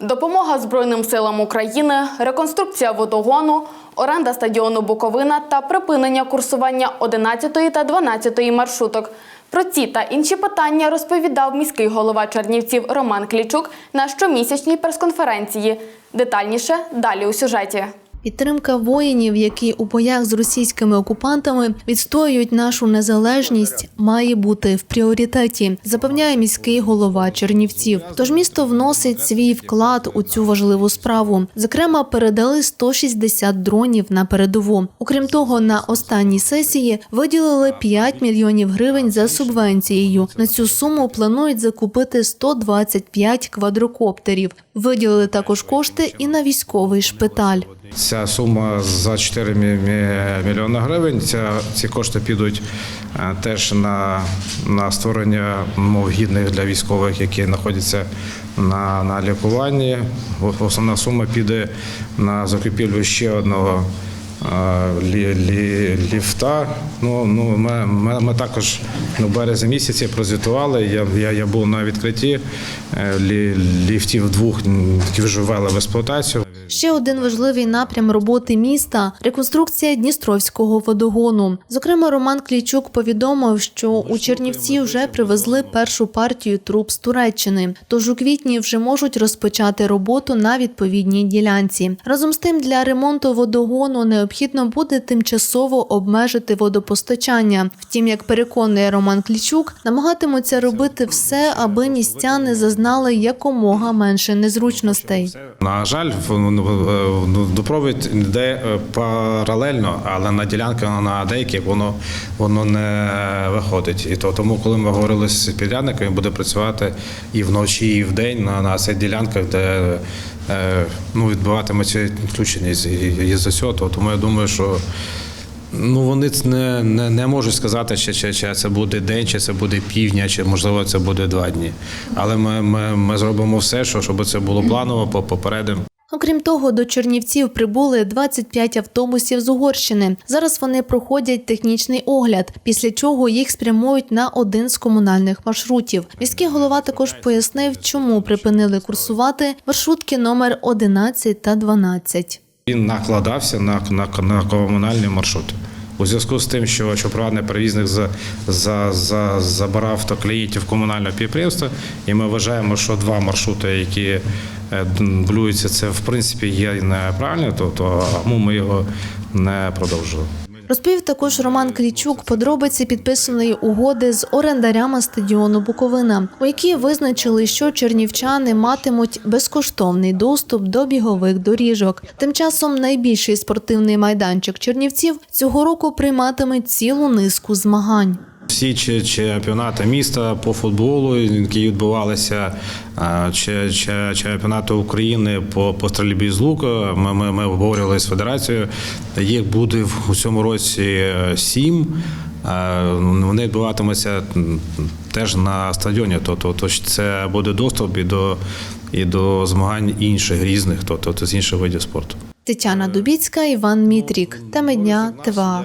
Допомога Збройним силам України, реконструкція водогону, оренда стадіону Буковина та припинення курсування 11 та 12 маршруток. Про ці та інші питання розповідав міський голова Чернівців Роман Клічук на щомісячній прес-конференції. Детальніше далі у сюжеті. Підтримка воїнів, які у боях з російськими окупантами відстоюють нашу незалежність, має бути в пріоритеті, запевняє міський голова Чернівців. Тож місто вносить свій вклад у цю важливу справу. Зокрема, передали 160 дронів на передову. Окрім того, на останній сесії виділили 5 мільйонів гривень за субвенцією. На цю суму планують закупити 125 квадрокоптерів. Виділили також кошти і на військовий шпиталь. Ця сума за 4 мі- мі- мільйони гривень. Ця, ці кошти підуть е, теж на, на створення умов гідних для військових, які знаходяться на, на лікуванні. Основна сума піде на закупівлю ще одного е, лі, лі, ліфта. Ну, ну, ми, ми, ми також ну, в березні місяці прозвітували. Я, я, я був на відкритті е, лі, ліфтів двох, які вже ввели в експлуатацію. Ще один важливий напрям роботи міста реконструкція Дністровського водогону. Зокрема, Роман Клічук повідомив, що у Чернівці вже привезли першу партію труб з Туреччини. Тож у квітні вже можуть розпочати роботу на відповідній ділянці. Разом з тим, для ремонту водогону необхідно буде тимчасово обмежити водопостачання. Втім, як переконує Роман Клічук, намагатимуться робити все, аби містяни зазнали якомога менше незручностей. На жаль, допровід йде е, паралельно, але на ділянках на деяких воно воно не виходить. І то тому, коли ми говорили з підрядником, він буде працювати і вночі, і вдень на, на цих ділянках, де е, ну, відбуватиметься відключеність із за цього. То- Тому я думаю, що. Ну, вони не, не, не можуть сказати, чи, чи, чи це буде день, чи це буде півдня, чи можливо це буде два дні. Але ми, ми, ми зробимо все, що- щоб це було планово, по- попередимо. Окрім того, до Чернівців прибули 25 автобусів з Угорщини. Зараз вони проходять технічний огляд, після чого їх спрямують на один з комунальних маршрутів. Міський голова також пояснив, чому припинили курсувати маршрутки номер 11 та 12. Він накладався на, на, на комунальні маршрути. У зв'язку з тим, що, що приватний перевізник за, за, за, забирав автоклієнтів комунального підприємства, і ми вважаємо, що два маршрути, які блюються, це в принципі є неправильно, то, то тому ми його не продовжили. Розповів також Роман Клічук подробиці підписаної угоди з орендарями стадіону Буковина, у якій визначили, що чернівчани матимуть безкоштовний доступ до бігових доріжок. Тим часом найбільший спортивний майданчик Чернівців цього року прийматиме цілу низку змагань. Всі чи- чемпіонати міста по футболу, які відбувалися, чи, чи чемпіонати України по, по стрільбі з лука. Ми, ми, ми обговорювали з федерацією. Їх буде в цьому році е, сім. Е, Вони відбуватимуться теж на стадіоні. Тобто то це буде доступ і до, і до змагань інших різних, тобто з інших видів спорту. Тетяна Дубіцька, Іван Мітрік. Теми дня ТВА.